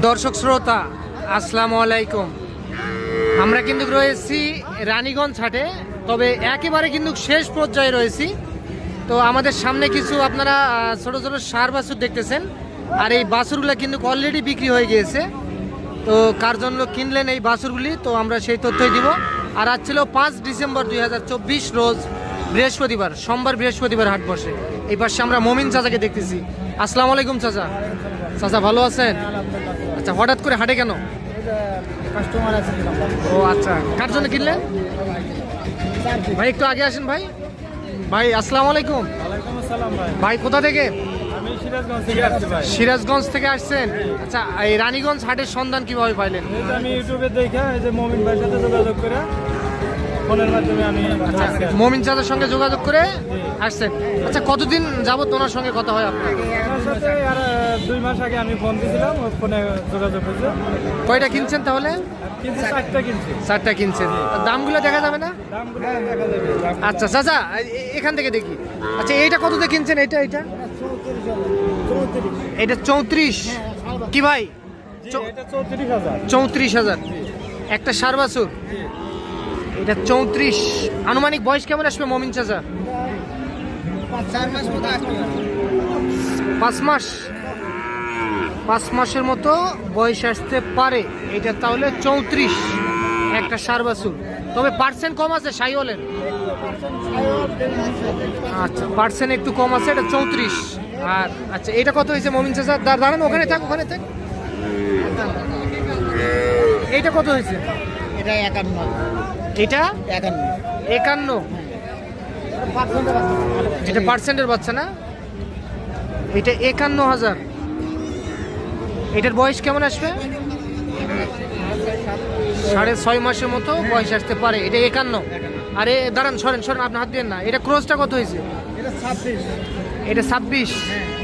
দর্শক শ্রোতা, আসসালামু আলাইকুম। আমরা কিন্তু রয়েছি রানীগঞ্জ হাটে, তবে একেবারে কিন্তু শেষ পর্যায়ে রয়েছি। তো আমাদের সামনে কিছু আপনারা ছোট ছোট সার বাছুর দেখতেছেন, আর এই বাছুরগুলো কিন্তু অলরেডি বিক্রি হয়ে গিয়েছে। তো কার জন্য কিনলেন এই বাছুরগুলি, তো আমরা সেই তথ্যই দিব। আর আজ ছিল পাঁচ ডিসেম্বর দুই হাজার চব্বিশ, রোজ বৃহস্পতিবার, সোমবার বৃহস্পতিবার হাট বসে। এই পাশে আমরা মমিন চাচাকে দেখতেছি। আসসালামু আলাইকুম, চাচা। চাচা, ভালো আছেন? আচ্ছা হঠাৎ করে হাটে কেন? ও আচ্ছা। কার জন্য কিনলেন? ভাই, একটু আগে আসেন ভাই। ভাই, আসসালামু আলাইকুম। ভাই, কোথা থেকে? সিরাজগঞ্জ থেকে আসছেন। আচ্ছা এই রানীগঞ্জ হাটের সন্ধান কীভাবে পাইলেন? আমি ইউটিউবে দেখা এই যে মমিন ভাইয়ের সাথে যোগাযোগ করে মমিন চাঁদের সঙ্গে যোগাযোগ করে আসছেন আচ্ছা কতদিন যাবত ওনার সঙ্গে কথা হয় আপনার? দুই মাস আগে আমি ফোন দিয়েছিলাম ফোনে যোগাযোগ হয়েছে। কয়টা কিনছেন তাহলে? চারটা কিনছেন। দামগুলো দেখা যাবে না? যাবে। আচ্ছা চাচা এখান থেকে দেখি। আচ্ছা এইটা কততে কিনছেন? এটা এটা এটা চৌত্রিশ। কি ভাই? চৌত্রিশ হাজার। চৌত্রিশ হাজার। একটা সার বাছুর এটা চৌত্রিশ। আনুমানিক বয়স কেমন আসবে মমিন চাচা? পাঁচ মাস। পাঁচ মাসের মতো বয়স আসতে পারে। এটা তাহলে চৌত্রিশ। একটা সার বাছুর। তবে পার্সেন্ট কম আছে সাইওয়ালের। আচ্ছা পার্সেন্ট একটু কম আছে এটা চৌত্রিশ। আর আচ্ছা এটা কত হয়েছে মমিন চাচা? দা- দাঁড়ান ওখানে থাক ওখানে থাক। এইটা কত হয়েছে? এটা একান্ন। এটা? একান্ন। একান্ন। এটা পার্সেন্টের বাচ্চা না? এটা একান্ন হাজার। এটার বয়স কেমন আসবে? সাড়ে ছয় মাসের মতো বয়স আসতে পারে। এটা একান্ন। আরে দাঁড়ান সরেন সরেন আপনার হাত দিয়ে না। এটা ক্রসটা কত হয়েছে? এটা ছাব্বিশ।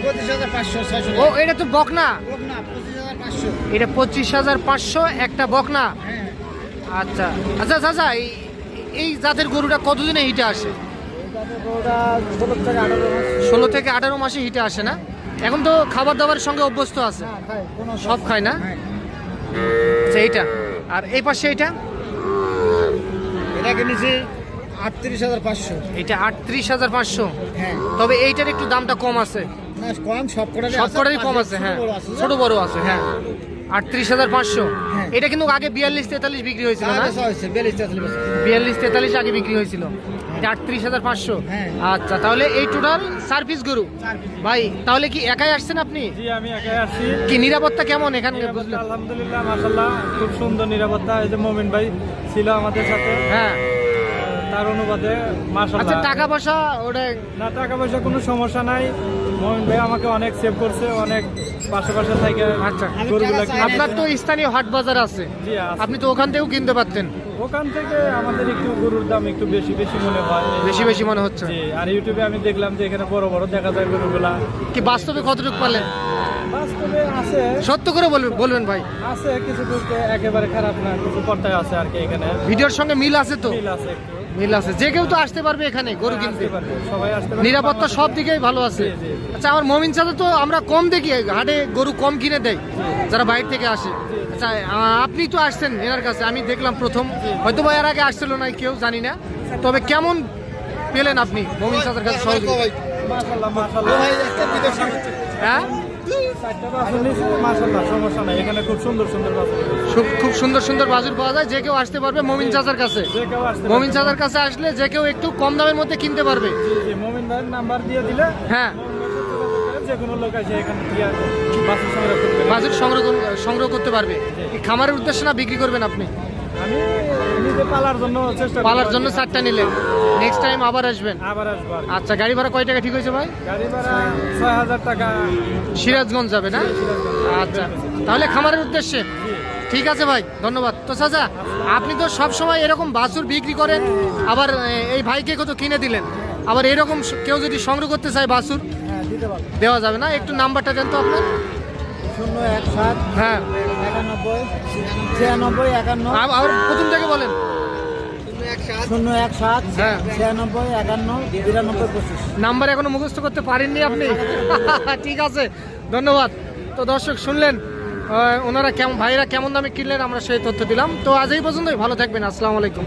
পঁচিশ হাজার পাঁচশো ও এটা তো বকনা। এটা পঁচিশ হাজার পাঁচশো একটা বকনা। হ্যাঁ। আচ্ছা আচ্ছা চাচা এই এই জাতের গরুটা কতদিনে হিটে আসে? ষোলো থেকে আঠারো মাস হিটে আসে না? এখন তো খাবার দাবারের সঙ্গে অভ্যস্ত আছে। সব খায় না? আচ্ছা এইটা। আর এই পাশে এইটা? এটা কিনেছি আটত্রিশ হাজার পাঁচশো। এটা আটত্রিশ হাজার পাঁচশো? হ্যাঁ। তবে এইটার একটু দামটা কম আছে। কম সব কম আছে হ্যাঁ। ছোট বড় আছে হ্যাঁ। আটত্রিশ হাজার পাঁচশো। হ্যাঁ। এটা কিন্তু আগে বিয়াল্লিশ তেতাল্লিশ বিক্রি হয়েছিল না? বিয়াল্লিশ তেতাল্লিশ বিয়াল্লিশ তেতাল্লিশ আগে বিক্রি হয়েছিল। আটত্রিশ হাজার পাঁচশো। হ্যাঁ। আচ্ছা তাহলে এই টোটাল চার পিস গরু ভাই তাহলে কি একাই আসছেন আপনি? আমি একাই আসছি। কি নিরাপত্তা কেমন এখানে আলহামদুলিল্লাহ মাশাল্লাহ খুব সুন্দর নিরাপত্তা। এই যে মোমিন ভাই ছিল আমাদের সাথে। হ্যাঁ। তার অনুবাদে আচ্ছা টাকা পয়সা ওটা না টাকা পয়সা কোনো সমস্যা নাই। মোমিন ভাই আমাকে অনেক সেভ করছে অনেক থেকে আচ্ছা। আপনার তো স্থানীয় হাট বাজার আছে। আপনি তো ওখান থেকেও কিনতে পারতেন। ওখান থেকে আমাদের একটু গরুর দাম একটু বেশি বেশি মনে হয়। বেশি বেশি মনে হচ্ছে। আর ইউটিউবে আমি দেখলাম যে এখানে বড় বড় দেখা যায় গরুগুলা। কি বাস্তবে কতটুকু বাস্তবে আছে। সত্য করে বলবেন বলবেন ভাই। আছে কিছু কিছু একেবারে খারাপ না কিছু পর্দায় আছে আর কি এখানে। ভিডিওর সঙ্গে মিল আছে তো? মিল আছে একটু। মিল আছে। যে কেউ তো আসতে পারবে এখানে গরু কিনতে। আসতে পারবে। নিরাপত্তা সব দিকেই ভালো আছে। আচ্ছা আমার মমিন সাথে তো আমরা কম দেখি হাটে গরু কম কিনে দেয় যারা বাইরে থেকে আসে। আচ্ছা আপনি তো আসছেন এনার কাছে আমি দেখলাম প্রথম। হয়তো বা এর আগে আসছিল না কেউ জানি না। তবে কেমন পেলেন আপনি মমিন সাথের কাছে সহযোগিতা? মাশাআল্লাহ, মাশাআল্লাহ। হ্যাঁ? এখানে খুব সুন্দর সুন্দর খুব সুন্দর সুন্দর বাজুর পাওয়া যায়। যে কেউ আসতে পারবে মমিন চাচার কাছে। মমিন চাচার কাছে আসলে যে কেউ একটু কম দামের মধ্যে কিনতে পারবে। মমিন ভাইয়ের নাম্বার দিয়ে দিলে হ্যাঁ। বাজুর সংগ্রহ সংগ্রহ করতে পারবে। এই খামারের উদ্দেশ্যে না বিক্রি করবেন আপনি? আমি পালার জন্য চারটা নিলেন। নেক্সট টাইম আবার আসবেন। আবার আসব আচ্ছা গাড়ি ভাড়া কয় টাকা ঠিক হয়েছে ভাই? গাড়ি ভাড়া ছয় হাজার টাকা। সিরাজগঞ্জ যাবে না? আচ্ছা তাহলে খামারের উদ্দেশ্যে। ঠিক আছে ভাই ধন্যবাদ। তো সাজা আপনি তো সব সময় এরকম বাছুর বিক্রি করেন আবার এই ভাইকে কত কিনে দিলেন। আবার এরকম কেউ যদি সংগ্রহ করতে চায় বাছুর হ্যাঁ দেওয়া যাবে না। একটু নাম্বারটা দেন তো আপনার। শূন্য এক সাত হ্যাঁ। একানব্বই ছিয়ানব্বই একান্ন। আব- আবার প্রথম থেকে বলেন। শূন্য এক সাত হ্যাঁ। ছিয়ানব্বই একান্ন বিরানব্বই পঁচিশ। নাম্বার এখনও মুখস্থ করতে পারেননি আপনি? ঠিক আছে ধন্যবাদ। তো দর্শক শুনলেন ওনারা কেমন ভাইরা কেমন দামে কিনলেন আমরা সেই তথ্য দিলাম। তো আজ এই পর্যন্তই ভালো থাকবেন আসসালামু আলাইকুম।